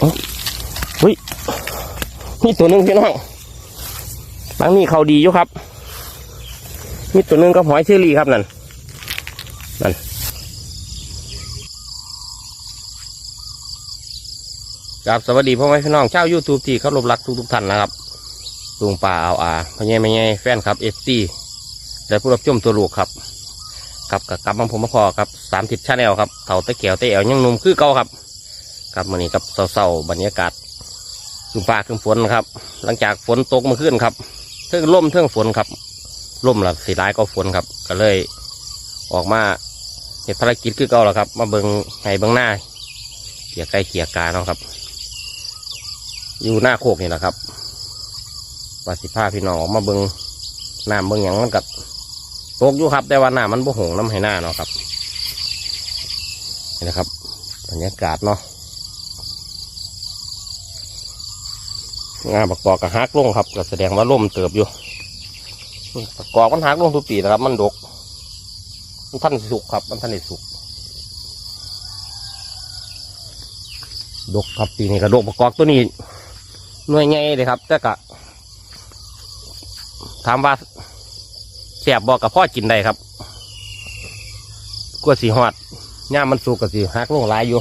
เฮ้ยมีตัวนึงพี่น้องบางนี่เขาดีอยู่ครับมีตัวนึงก็หอยเชอรี่ครับนั่นนั่นครับสวัสดีพ่อแม่พี่น้องชาวยูทูบที่เขารบรักทุกทุกๆท่านนะครับลุงป่าเอาอาพ่อใหญ่แม่ใหญ่แฟนครับเอฟซีและผู้รับชมตัวลูกครับครับกับกลับมาผมมาพอครับสามทิศชาแนลครับเต่าตะเกียวตะแอวยังนุ่มคือเก่าครับ ครับมื่อนี้กับเศร้าๆบรรยากาศลุงป่าขึ้นฝนครับ หลังจากฝนตกมาขึ้นครับเทิงล่มเทิงฝนครับล่มหลักสีร้ายก็ฝนครับ ก็เลย ออกมาเหตุภารกิจคือเก่าแล้วครับ มาเบิงไห้เบิงหน้าเกี่ยไก่เกี่ยกาเนาะครับ อยู่หน้าโคกนี่แหละครับปาสิพาพี่น้องออกมาเบิงน้ำเบิงหยังมันกับตกอยู่ครับ แต่ว่าน้ำมันบ่หงน้ำให้หน้าเนาะครับนี่นะครับบรรยากาศเนาะ งานประกอบกับฮักลงครับก็แสดงว่าล่มเติบอยู่ประกอบมันฮักลงทุกปีนะครับ มันดกมันท่านสุกครับ มันท่านสุกดกครับปีนี้ก็ดกประกอบตัวนี้หน่วยใหญ่เลยครับ แต่กะถามว่าแสบบอกกับพ่อกินได้ครับกลัวสีหอดย่ามันสุกกับสีหักลงหลายอยู่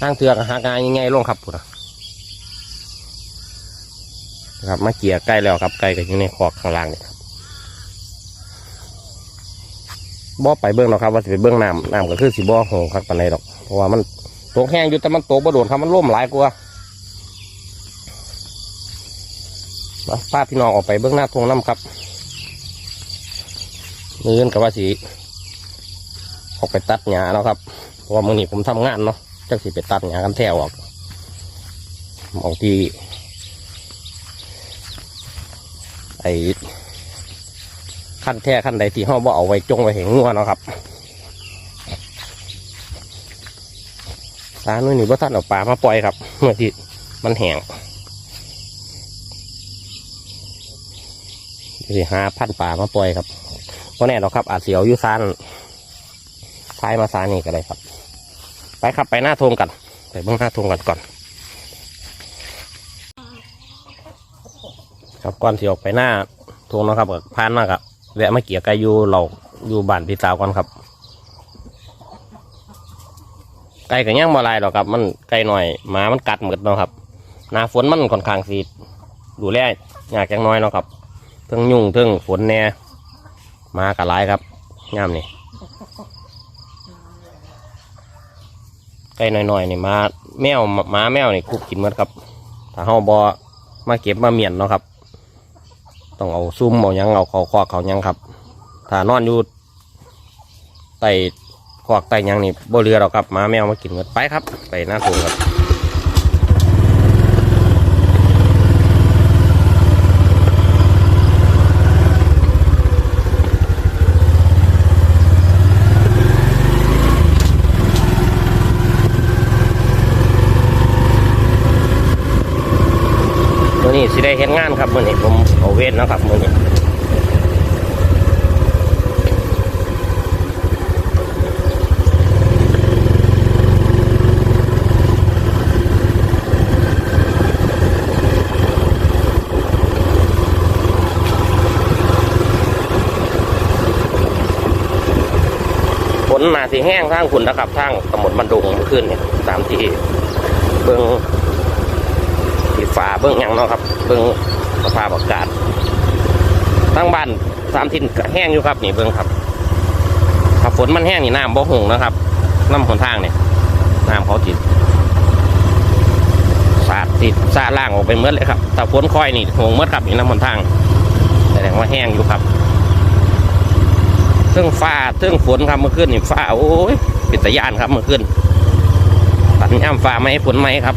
ตั้งเถือกหักงานยังไงลงครับพุ่นน่ะนะ ครับมาเกี่ยใกล้แล้วครับไก่ก็อยู่ในคอกข้างล่างนี่ครับบ่ไปเบื้องหรอกครับว่าสิไปเบื้องน้ำน้ำก็คือสีบ่อหงครับปานใดดอก เพราะว่ามันตกแห้งอยู่แต่มันตกบ่โดนครับมันร่มหลายกว่ามาพาพี่น้องออกไปเบื้องหน้าทวงน้ำครับมือนกับว่าสีออกไปตัดหญ้าเนาะครับเพราะว่ามื่อนี้ผมทำงานเนาะจักสิไปตัดหญ้ากันแถวออกมองที่ไอ้ขั้นแท้ขั้นใดที่ห้องบ่เอาไว้จงไว้เห็นงัวเนาะครับตาหนุ่ยนี่บ่ท่านเอาปลามาปล่อยครับเมื่อที่มันแห้งสิหาพันป่ามาปล่อยครับเพราะแน่หรอกครับ อาจเสียวอยู่ซานท้ายมาซานนี่ก็ได้ครับ ไปครับไปหน้าทงกัน ไปเบื้องหน้าทงกันก่อน ครับก่อนที่ออกไปหน้าทงเนาะครับก็ผ่านมากครับแวะมาเกี่ยไก่อยู่เราอยู่บ้านพี่สาวก่อนครับ ไก่ก็ย่างมาลายหรอกครับ มันไก่หน่อยหมามันกัดหมดเนาะครับหนาฝนมันค่อนข้างสีดูแลยากจังน้อยเนาะครับเทั้งยุ่งเทั้งฝนแน่มากระไรครับงามนี่ไก่หน้อยๆนี่มาแมวหมาแมวนี่คุบกินหมดครับถ้าเฮาบอมาเก็บมาเมียนเนาะครับ ต้องเอาซุ้มเอายังเอาเขาคอกเขายังครับ ถ้านอนอยู่ไต่คอกไต่ยังนี่บ่เรือเราครับหมาแมวมากินหมดไปครับ ไปหน้าสูงครับ มื่อนี้สิได้เห็นงานครับมื่อนี้ผมเอาเวทนะครับมื่อนี้ฝนมาสิแห้งทางขุนนะครับทางตำบลบันดุงเมื่อคืนเนี่ยสามที่เบิ่ง ฝาเบื้องหยังเนาะครับ เบื้องสภาพอากาศตั้งบ้านสามทินแห้งอยู่ครับนี่เบื้องครับถ้าฝนมันแห้งนี่น้ำบ่หงนะครับน้ำหนทางเนี่ยน้ำเขาติดสาดติดสาดล่างออกไปเมื่อเลยครับถ้าฝนค่อยนี่หงเมื่อครับนี่น้ำหนทางแสดงว่าแห้งอยู่ครับเรื่องฟ้าเรื่องฝนครับเมื่อคืนนี่ฟ้าโอ้ยเป็นตะยานครับเมื่อคืนปัดย่ำฟ้าไห้ฝนไหมครับ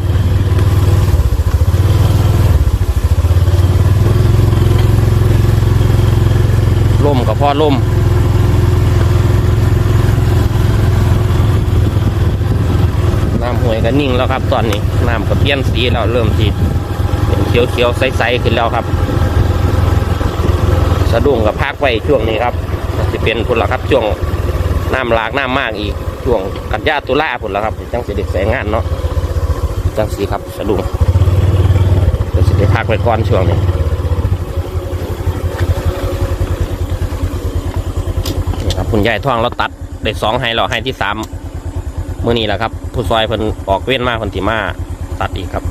ล่มกับพ่ อล่มน้ำห้วยก็นิ่งแล้วครับ ตอนนี้น้ำก็เปลี่ยนสีแล้วเริ่มสีเป็นเขียวเขียวๆใสๆขึ้นแล้วครับ สะดุ้งกับพักไว้ช่วงนี้ครับจะเป็นพุ่นละครับช่วงน้ำหลากน้ำมากอีกช่วงกันยาตุลาพุ่นละครับจังสิเด็กแสงงานเนาะจังสีครับสะดุ้งเดี๋ยวสิได้พักไว้ก่อนช่วงนี้ คุณยายท่องเราตัดได้สองไฮเราไฮที่สามมื่อนี้แหละครับ ผู้ซอยเพิ่นออกเว้นมาคนที่มาตัดอีกครับ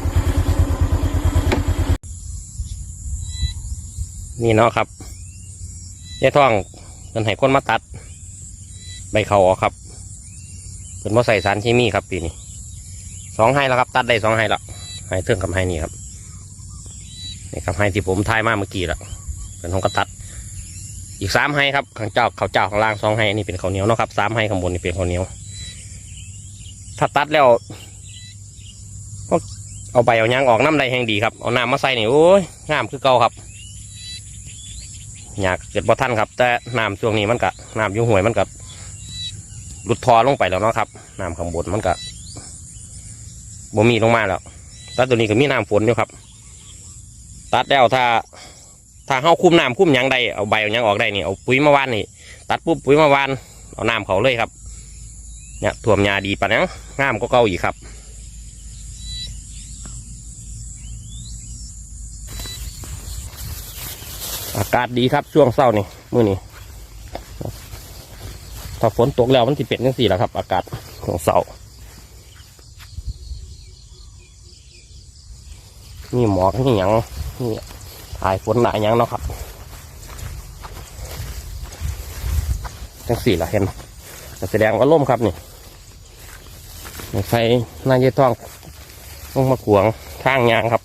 นี่เนาะครับยายท่องเพิ่นให้คนมาตัด ใบเขาออกครับเพิ่นบ่ใส่สารเคมีครับปีนี้สองไฮแล้วครับ ตัดได้สองไฮแล้วไฮเทิงกับไฮนี่ครับนี่ครับไฮที่ผมทายมาเมื่อกี้แล้วเป็นของกระตัด อีกสามไฮครับข้างเจ้าเขาเจ้าข้างล่างสองไฮนี่เป็นข้าวเหนียวเนาะครับสามไฮข้างบนนี่เป็นข้าวเหนียว ถ้าตัดแล้วก็เอาใบเอายางออกน้ำได้แห่งดีครับเอาน้ำมาใส่นี่โอ้ยงามคือเก่าครับอยากเกิดบ่ทันครับ แต่น้ำช่วงนี้มันกะน้ำยุ่ห่วยมันกะหลุดทอลงไปแล้วเนาะครับน้ำข้างบนมันกะบ่มีลงมาแล้วแต่ตัวนี้ก็มีน้ำฝนอยู่ครับ ตัดแล้วถ้า ถ้าเฮาคุมน้ำคุมหยังได้เอาใบเอาหยังออกได้นี่เอาปุ๋ยมาวานนี่ ตัดปุ๊บปุ๋ยมาวานเอาน้ำเขาเลยครับเนี่ยท่วมยาดีปะนะงามก็เก่าอีกครับอากาศดีครับช่วงเศร้านี่มื้อนี้ถ้าฝนตกแล้วมันสิเป็นจังสี่แหละครับ อากาศช่วงเศร้านี่หมอกนี่หยังนี่ ถ่ายฝนหนายังเนาะครับจังสี่ละเห็นแสดงว่าล่มครับนี่ไฟน่าจะต้องลงมาขวงทางยางครับ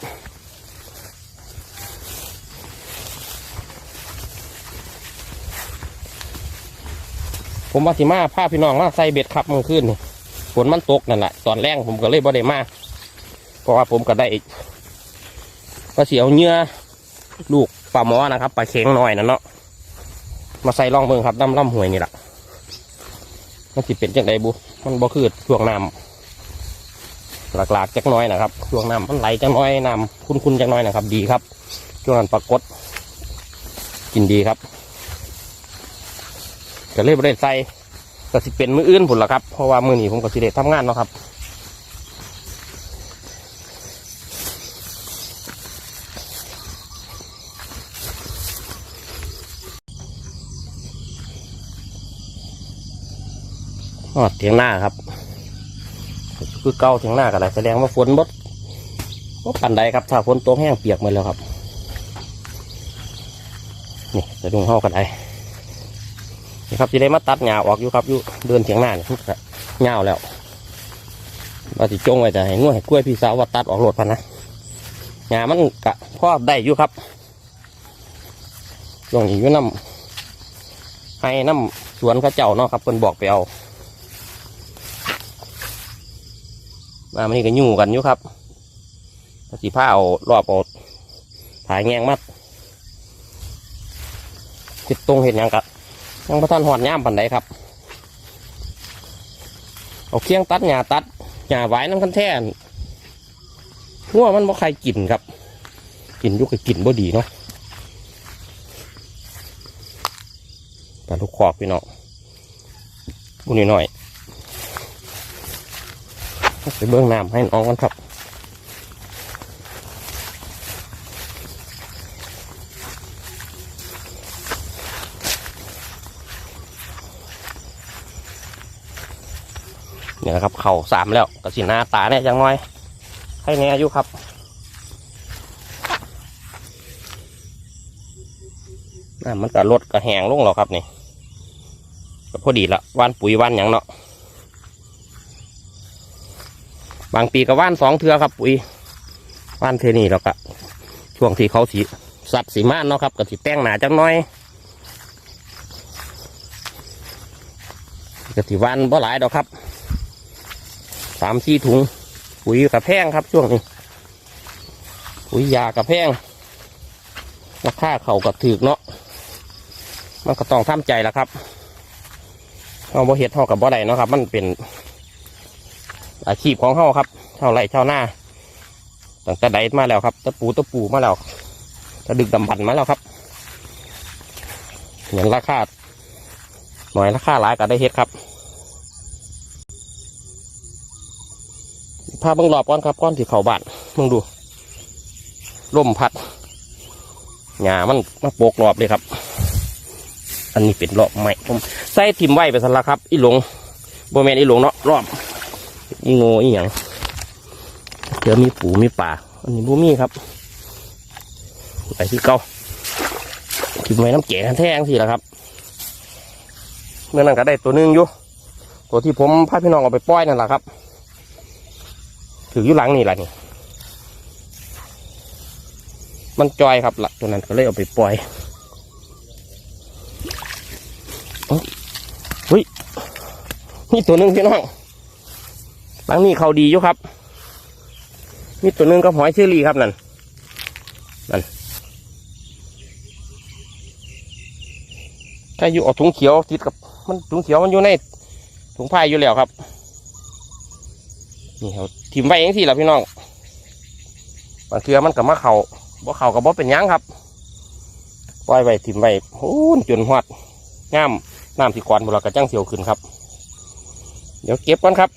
ผมว่าสิมาพาพี่น้องมาใส่เบ็ดครับมือคืนนี่ฝนมันตกนั่นแหละตอนแรกผมก็เลยบ่ได้มาเพราะว่าผมก็ได้ก็เสียวเนื้อ ลูกปลาหมอนะครับปลาเข็งหน่อยน่ะเนาะมาใส่ร่องเบิ่งครับน้ำล่ำหวยนี่แหละมันสิเป็นจังไดบุมันบ่คือช่วงน้ำหลากๆจักน้อยนะครับช่วงน้ำมันไหลจักน้อยน้ำคุ้นๆจักน้อยนะครับ ดีครับช่วงนั้นปรากฏกินดีครับก็เลยบ่ได้ใส่ก็สิเป็นมืออื่นผุนละครับเพราะว่ามือนี้ผมก็สิได้ทำงานเนาะครับ อ๋อเถียงหน้าครับ คือเก่าเถียงหน้ากันเลยแสดงว่าฝนบดบดปันใดครับ ถ้าฝนตกแห้งเปียกหมดแล้วครับ นี่จะดุงห้ากันไดนี่ครับจะได้มาตัดหญ้าออกอยู่ครับอยู่เดินเถียงหน้าเนี่ยทุกหญ้าแล้วว่าสิจงไว้แต่ให้ง่วให้กล้วยพี่สาวว่าตัดออกโหลดพันนะหญ้ามันกะพ่อได้อยู่ครับช่วงนี้อยู่น้ำให้น้ำสวนข้าเจ้าเนาะครับเพิ่นบอกไปเอา มามันนี่ก็ยุ่งกันอยู่ครับสีผ้าเอารอบเอาถ่ายแงงมัดติดตรงเห็นยังกะยังพระท่านหอดย่ามปันไดครับ เอาเคียงตัดหญ้าตัดหญ้าไว้น้ำคันแท่นหัวมันบ่ใครกินครับ กินยุกกินบ่ดีเนาะปลาลูกคอกพี่น้องบุญหน่อย ไปเบื้องน้ำให้น้องกันครับเนี่ยนะครับเข่าสามแล้วกระสีหน้าตาเนี่ยจังน้อย ให้แน่อายุครับน้ำมันก็ลดก็แหงลงแล้วครับนี่ก็พอดีละว่านปุ๋ยว่านหยังเนาะ บางปีก็ว่านสองเทือครับปุ๋ยว่านเทนี่แล้วก็ช่วงที่เขาสีสัตว์สีม่านเนาะครับก็สีแต่งหนาจังน้อยก็สีว่านบ่หลายดอกครับสามสี่ถุงปุ๋ยกับแพงครับช่วงนี้ปุ๋ยยากับแพงราคาเขากับถือเนาะมันก็ต้องทำใจแล้วครับเอาบ่เห็ดเท่ากับบ่ได้เนาะครับ มันเป็น อาชีพของเขาครับเท่าไรเท่าหน้าตั้งแต่ใดมาแล้วครับตะปูตะปูมาแล้วตะดึกดำบันมาแล้วครับเหมือนราคาหน่อยราคาหลายก็ได้เฮ็ดครับพาเบิ่งรอบก่อนครับก้อนที่เขาบานมึงดูลมพัดหญ้ามันมาโปกรอบเลยครับ อันนี้เป็นรอบใหม่ผมใส่ทิมไว้ไปสันละครับ อีหลงโบแมนอีหลงเนาะรอบ อีโง่อีหยังเดี๋ยวมีปูมีป่าอันนี้บูมีครับไปที่เก่าทิมไว้น้ำแก่แท้งสิละครับเมื่อนั้นก็ได้ตัวหนึงอยู่ตัวที่ผมพาพี่น้องเอาไปปล่อยนั่นแหละครับ ถืออยู่หลังนี่แหละนี่ มันจอยครับละตัวนั้นก็เลยเอาไปปล่อยเอ้าเฮ้ยนี่ตัวหนึงพี่น้อง หลังนี้เขาดีอยู่ครับนี่ตัวนึงก็หอยเชอรี่ครับนั่นนั่นถ้าอยู่ออกถุงเขียวติดกับมันถุงเขียวมันอยู่ในถุงผ้าอยู่แล้วครับนี่ครับทิมไว้เองสิล่ะพี่น้องบางเทือมันกับมะเขาบ่เขากับบ่เป็นยังครับปล่อยไว้ทิมไว้โอ้จนหอดงามน้ำที่กวนบุรกระจังเสียวขึ้นครับ เดี๋ยวเก็บก่อนครับ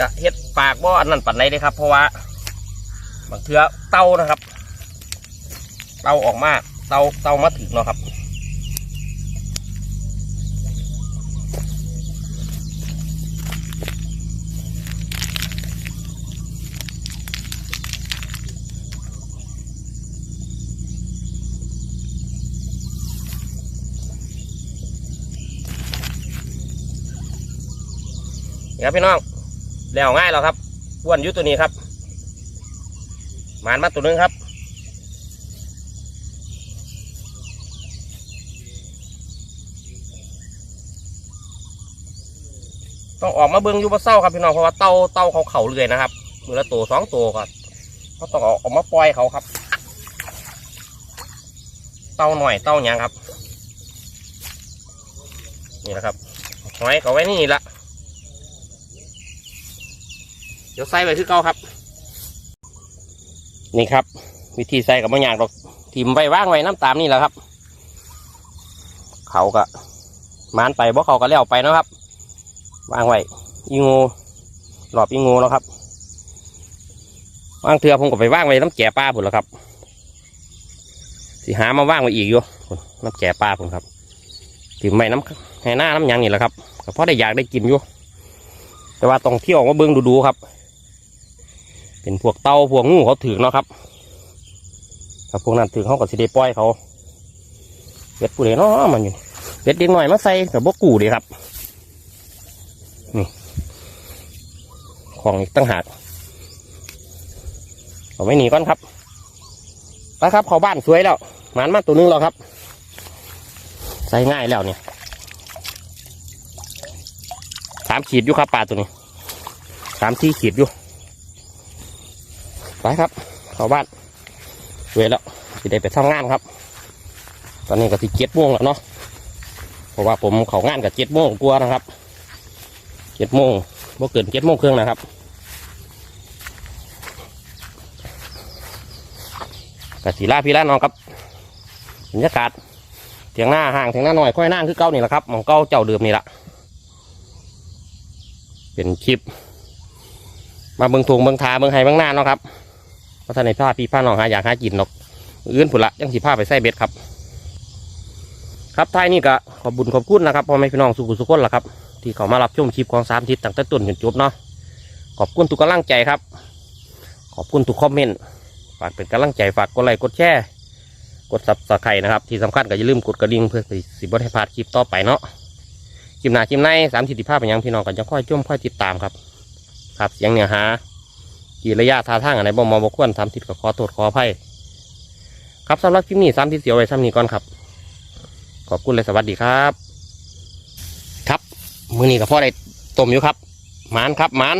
กะเฮ็ดปากบ่อันนั้นปันไหนเลยครับ เพราะว่าบางเทือเต้านะครับ เต้าออกมาเต้าเต้ามาถึงเนาะครับครับพี่น้อง แล้วง่ายแล้วครับอ้วนยุตัวนี้ครับหมานมาตัวนึงครับต้องออกมาเบิ้งอยู่บ่เศร้าครับพี่น้องเพราะว่าเต้าเต้าเขาเข่าเรื่อยนะครับมือละตัวสองตัวก็เขาต้องอออกมาปล่อยเขาครับ เต้าหน่อยเต้าหยังครับ นี่แหละครับหอยเขาไว้นี่ละเดี๋ยวใส่ไปที่เก่าครับ นี่ครับ วิธีใส่กับมะยางดอกทิมไว้ว่างไว้น้ำตามนี่แหละครับ เขาก็มานไปบ่เขาก็เลี้ยวไปนะครับวางไว้อีงูหลอบอีงูแล้วครับวางเถื่อผมก็ไปว่างไว้น้ำแก่ปลาผุนแล้วครับสิหามาว่างไว้อีกอยู่น้ำแก่ปลาผุนครับถึงไม่น้ำให้หน้าน้ำหยังนี่แหละครับก็เพราะได้อยากได้กินอยู่แต่ว่าต้องเที่ยวมาเบิ้งดูๆครับ เป็นพวกเต่าพวกงูเขาถือเนาะครับถ้าพวกนั้นถือเขาก็สิได้ปล่อยเขาเบ็ดปูเดเนาะมันอยู่เบ็ดเด็กหน่อยมาใส่กับบกกูเดีครับนี่ของอีกตั้งหากเอาไว้หนีก่อนครับไปครับเขาบ้านสวยแล้วหมานมาตัวนึงแล้วครับ ใส่ง่ายแล้วเนี่ยสามขีดอยู่ครับปลาตัวนี้สามที่ขีดอยู่ ไปครับ เข้าบ้านสวยแล้วจะได้ไปทำงานครับ ตอนนี้ก็สิเจ็ดโมงแล้วเนาะเพราะว่าผมเขางานกับเจ็ดโมงกลัวนะครับเจ็ดโมงบ่เกินเจ็ดโมงเครึ่องนะครับกับสีลาพี่ลาน้องครับบรรยากาศเถียงหน้าห่างเถียงหน้าหน่อยค่อยนั่งคือเก้านี่แหละครับหมองเก้าเจ้าเดิมนี่แหละเป็นคลิป มาเบิงทงเบิงทาเบิงไห้เบิงหน้าเนาะครับ ราะท่านในผ้าพี่ผ้าน้องหาอยากหากินนกอื่นผุละยังสีผ้าไปใส่เบ็ดครับ ครับท้ายนี่ก็ขอบบุญขอบคุณนะครับพ่อแม่พี่น้องสุขุสุขคนละครับ ที่เขามารับชมคลิปของสามทิศตั้งแต่ต้นจนจบเนาะขอบคุณทุกกำลังใจครับ ขอบคุณทุกคอมเมนต์ฝากเป็นกำลังใจฝากกดไลค์กดแชร์กดซับสไครต์นะครับที่สำคัญก็อย่าลืมกดกระดิ่งเพื่อสิบให้พลาดคลิปต่อไปเนาะคลิปหน้าคลิปในสามสิทธิภาพเป็นยังพี่น้องกันจะค่อยชมค่อยติดตามครับ ครับเสียงเนื้อหา กี่ระยะท่าทางอะไรบ่มาบ่ควรสามทิศก็ขอโทษขออภัยครับสำหรับคลิปนี้สามทิศเสียวไว้ซ้ำนี้ก่อนครับ ขอบคุณเลยสวัสดีครับ ครับ มือนี้กับพ่อได้ต้มอยู่ครับหมานครับหมาน